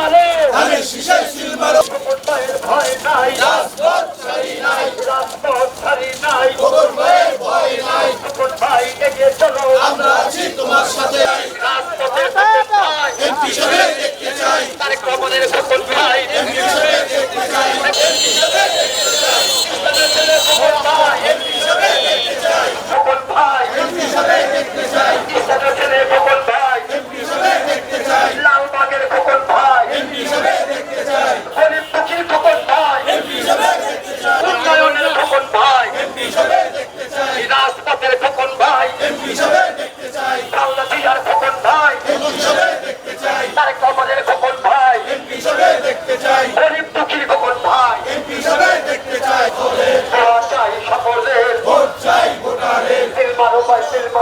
মারে আমি শিশে সিল মারো ভয় নাই। রাজপথ ছাড়ি নাই। রাজপথ ছাড়ি নাই। গোবর ভয়ের ভয় নাই। কোথায় এগিয়ে চলো আমরা। আছি তোমার সাথে। রাজপথে এমপি সাহেব দেখতে চাই। তার কবরের সকল ভাই।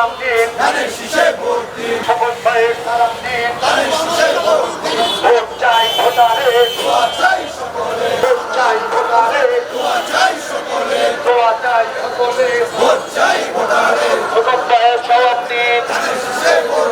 সালাম দিন ধানের শীষে ভোট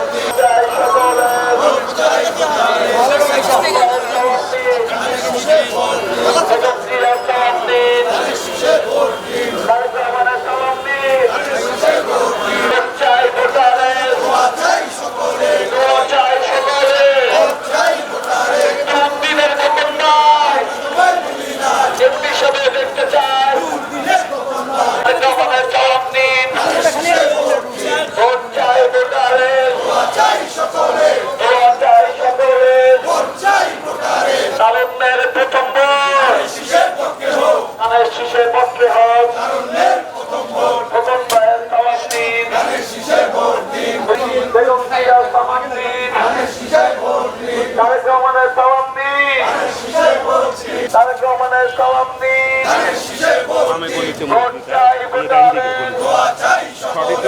favorito.